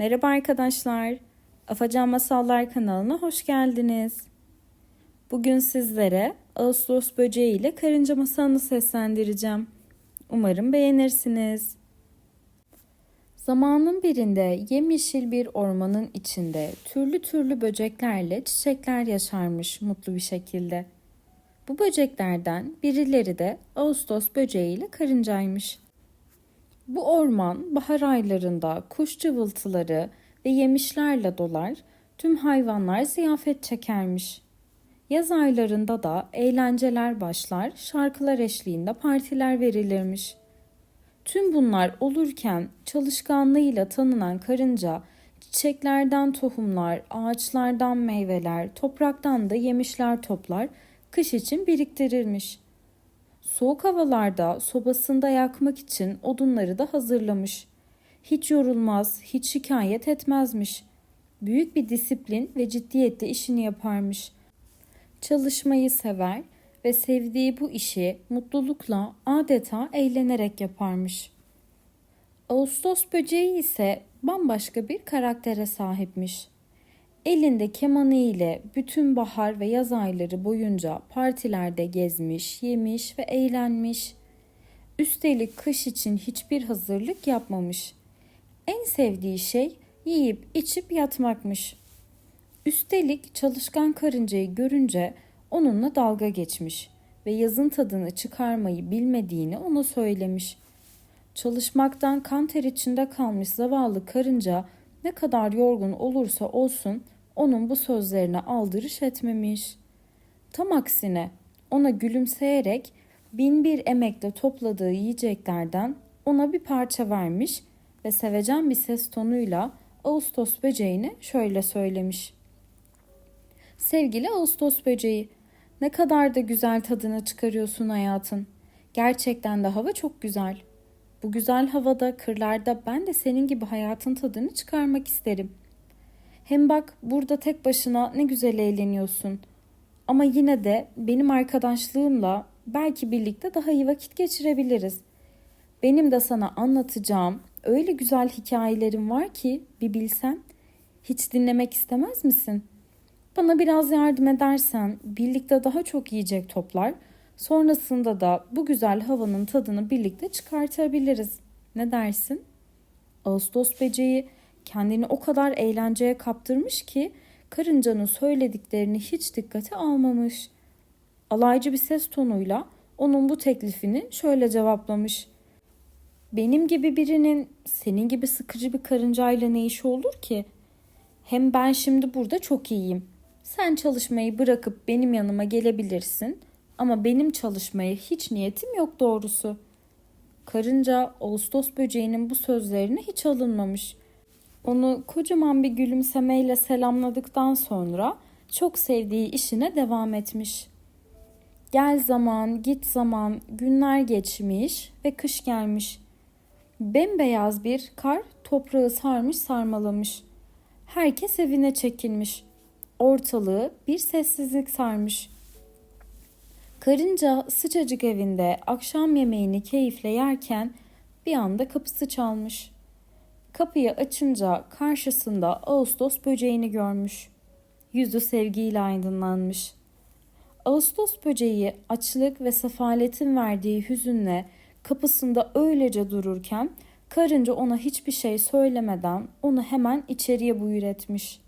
Merhaba arkadaşlar. Afacan Masallar kanalına hoş geldiniz. Bugün sizlere Ağustos böceği ile karınca masalını seslendireceğim. Umarım beğenirsiniz. Zamanın birinde yemyeşil bir ormanın içinde türlü türlü böceklerle çiçekler yaşarmış mutlu bir şekilde. Bu böceklerden birileri de Ağustos böceği ile karıncaymış. Bu orman bahar aylarında kuş cıvıltıları ve yemişlerle dolar, tüm hayvanlar ziyafet çekermiş. Yaz aylarında da eğlenceler başlar, şarkılar eşliğinde partiler verilirmiş. Tüm bunlar olurken çalışkanlığıyla tanınan karınca çiçeklerden tohumlar, ağaçlardan meyveler, topraktan da yemişler toplar, kış için biriktirirmiş.'' Soğuk havalarda sobasında yakmak için odunları da hazırlamış. Hiç yorulmaz, hiç şikayet etmezmiş. Büyük bir disiplin ve ciddiyetle işini yaparmış. Çalışmayı sever ve sevdiği bu işi mutlulukla adeta eğlenerek yaparmış. Ağustos böceği ise bambaşka bir karaktere sahipmiş. Elinde kemanı ile bütün bahar ve yaz ayları boyunca partilerde gezmiş, yemiş ve eğlenmiş. Üstelik kış için hiçbir hazırlık yapmamış. En sevdiği şey yiyip içip yatmakmış. Üstelik çalışkan karıncayı görünce onunla dalga geçmiş ve yazın tadını çıkarmayı bilmediğini ona söylemiş. Çalışmaktan kan ter içinde kalmış zavallı karınca ne kadar yorgun olursa olsun onun bu sözlerine aldırış etmemiş. Tam aksine ona gülümseyerek bin bir emekle topladığı yiyeceklerden ona bir parça vermiş ve sevecen bir ses tonuyla Ağustos böceğine şöyle söylemiş. Sevgili Ağustos böceği, ne kadar da güzel tadını çıkarıyorsun hayatın. Gerçekten de hava çok güzel. Bu güzel havada, kırlarda ben de senin gibi hayatın tadını çıkarmak isterim. Hem bak burada tek başına ne güzel eğleniyorsun. Ama yine de benim arkadaşlığımla belki birlikte daha iyi vakit geçirebiliriz. Benim de sana anlatacağım öyle güzel hikayelerim var ki bir bilsen. Hiç dinlemek istemez misin? Bana biraz yardım edersen birlikte daha çok yiyecek toplar. Sonrasında da bu güzel havanın tadını birlikte çıkartabiliriz. Ne dersin? Ağustos böceği kendini o kadar eğlenceye kaptırmış ki karıncanın söylediklerini hiç dikkate almamış. Alaycı bir ses tonuyla onun bu teklifini şöyle cevaplamış. Benim gibi birinin senin gibi sıkıcı bir karıncayla ne işi olur ki? Hem ben şimdi burada çok iyiyim. Sen çalışmayı bırakıp benim yanıma gelebilirsin ama benim çalışmaya hiç niyetim yok doğrusu. Karınca Ağustos böceğinin bu sözlerine hiç alınmamış. Onu kocaman bir gülümsemeyle selamladıktan sonra çok sevdiği işine devam etmiş. Gel zaman, git zaman, günler geçmiş ve kış gelmiş. Bembeyaz bir kar toprağı sarmış sarmalamış. Herkes evine çekilmiş. Ortalığı bir sessizlik sarmış. Karınca sıcacık evinde akşam yemeğini keyifle yerken bir anda kapısı çalmış. Kapıyı açınca karşısında Ağustos böceğini görmüş. Yüzü sevgiyle aydınlanmış. Ağustos böceği açlık ve sefaletin verdiği hüzünle kapısında öylece dururken karınca ona hiçbir şey söylemeden onu hemen içeriye buyur etmiş.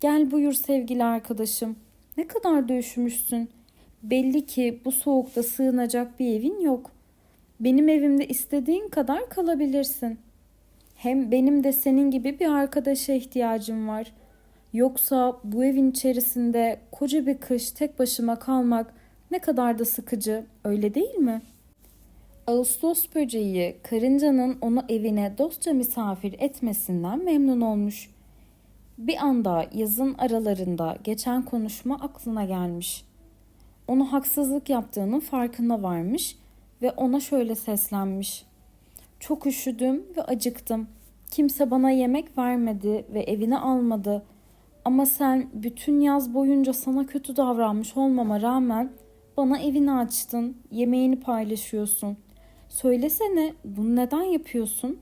Gel buyur sevgili arkadaşım. Ne kadar da üşümüşsün. Belli ki bu soğukta sığınacak bir evin yok. Benim evimde istediğin kadar kalabilirsin. Hem benim de senin gibi bir arkadaşa ihtiyacım var. Yoksa bu evin içerisinde koca bir kış tek başıma kalmak ne kadar da sıkıcı, öyle değil mi? Ağustos böceği karıncanın onu evine dostça misafir etmesinden memnun olmuş. Bir anda yazın aralarında geçen konuşma aklına gelmiş. Onu haksızlık yaptığının farkına varmış ve ona şöyle seslenmiş. Çok üşüdüm ve acıktım. Kimse bana yemek vermedi ve evine almadı. Ama sen bütün yaz boyunca sana kötü davranmış olmama rağmen bana evini açtın, yemeğini paylaşıyorsun. Söylesene bunu neden yapıyorsun?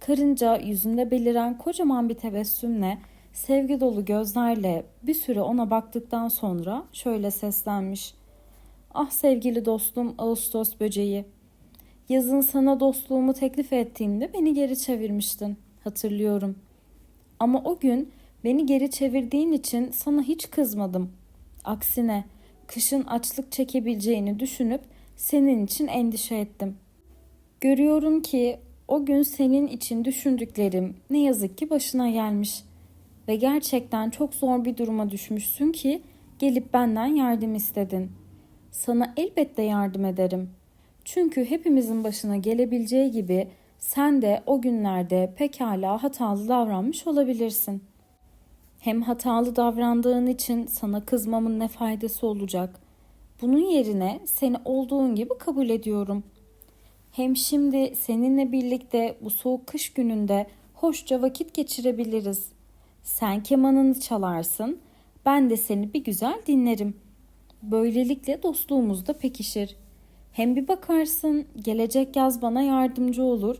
Karınca yüzünde beliren kocaman bir tebessümle, sevgi dolu gözlerle bir süre ona baktıktan sonra şöyle seslenmiş. Ah sevgili dostum Ağustos böceği. Yazın sana dostluğumu teklif ettiğimde beni geri çevirmiştin. Hatırlıyorum. Ama o gün beni geri çevirdiğin için sana hiç kızmadım. Aksine kışın açlık çekebileceğini düşünüp senin için endişe ettim. Görüyorum ki o gün senin için düşündüklerim ne yazık ki başına gelmiş ve gerçekten çok zor bir duruma düşmüşsün ki gelip benden yardım istedin. Sana elbette yardım ederim. Çünkü hepimizin başına gelebileceği gibi sen de o günlerde pekala hatalı davranmış olabilirsin. Hem hatalı davrandığın için sana kızmamın ne faydası olacak? Bunun yerine seni olduğun gibi kabul ediyorum. Hem şimdi seninle birlikte bu soğuk kış gününde hoşça vakit geçirebiliriz. Sen kemanını çalarsın, ben de seni bir güzel dinlerim. Böylelikle dostluğumuz da pekişir. Hem bir bakarsın gelecek yaz bana yardımcı olur.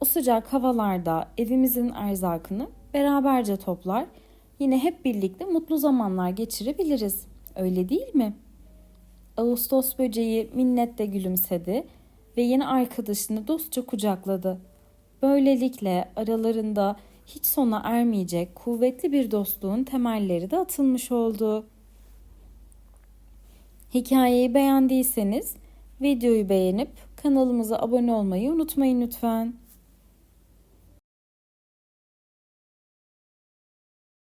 O sıcak havalarda evimizin erzakını beraberce toplar. Yine hep birlikte mutlu zamanlar geçirebiliriz. Öyle değil mi? Ağustos böceği minnetle gülümsedi ve yeni arkadaşını dostça kucakladı. Böylelikle aralarında hiç sona ermeyecek kuvvetli bir dostluğun temelleri de atılmış oldu. Hikayeyi beğendiyseniz videoyu beğenip kanalımıza abone olmayı unutmayın lütfen.